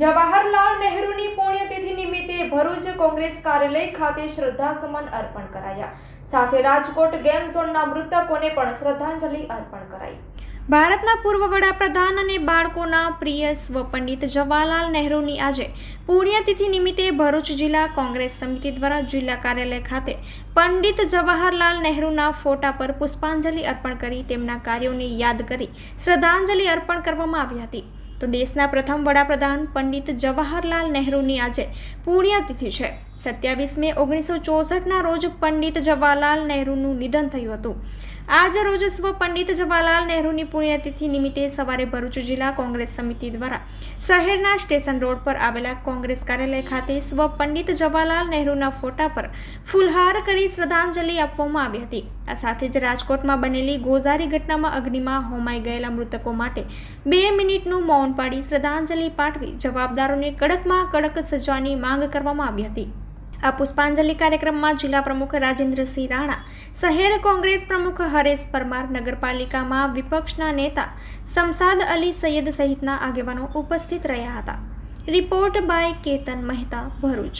જવાહરલાલ નહેરુની પુણ્યતિથિ નિમિત્તે ભરૂચ કોંગ્રેસ કાર્યાલય ખાતે શ્રદ્ધાસુમન અર્પણ કરાયા. સાથે રાજકોટ ગેમ ઝોનના મૃતકોને પણ શ્રદ્ધાંજલિ અર્પણ કરાઈ. ભારતના પૂર્વ વડાપ્રધાન અને બાળકોના પ્રિય સ્વપંડિત જવાહરલાલ નહેરુની આજે પુણ્યતિથિ નિમિત્તે ભરૂચ જિલ્લા કોંગ્રેસ સમિતિ દ્વારા જિલ્લા કાર્યાલય ખાતે પંડિત જવાહરલાલ નહેરુના ફોટા પર પુષ્પાંજલિ અર્પણ કરી તેમના કાર્યોને યાદ કરી શ્રદ્ધાંજલિ અર્પણ કરવામાં આવી હતી. તો દેશના પ્રથમ વડાપ્રધાન પંડિત જવાહરલાલ નહેરુની આજે પુણ્યતિથિ છે. સત્યાવીસ મે ઓગણીસો ચોસઠના રોજ પંડિત જવાહરલાલ નહેરુનું નિધન થયું હતું. આજ રોજ સ્વ પંડિત જવાહરલાલ નહેરુની પુણ્યતિથિ નિમિત્તે સવારે ભરૂચ જિલ્લા કોંગ્રેસ સમિતિ દ્વારા શહેરના સ્ટેશન રોડ પર આવેલા કોંગ્રેસ કાર્યાલય ખાતે સ્વ પંડિત જવાહરલાલ નહેરુના ફોટા પર ફૂલહાર કરી શ્રદ્ધાંજલિ આપવામાં આવી હતી. આ સાથે જ રાજકોટમાં બનેલી ગોઝારી ઘટનામાં અગ્નિમાં હોમાઈ ગયેલા મૃતકો માટે બે મિનિટનું મૌન પાડી શ્રદ્ધાંજલિ પાઠવી જવાબદારોને કડકમાં કડક સજાની માંગ કરવામાં આવી હતી. આ પુષ્પાંજલિ કાર્યક્રમમાં જિલ્લા પ્રમુખ રાજેન્દ્રસિંહ રાણા, શહેર કોંગ્રેસ પ્રમુખ હરેશ પરમાર, નગરપાલિકામાં વિપક્ષના નેતા શમસાદ અલી સૈયદ સહિતના આગેવાનો ઉપસ્થિત રહ્યા હતા. Report by Ketan Mehta Bharuch.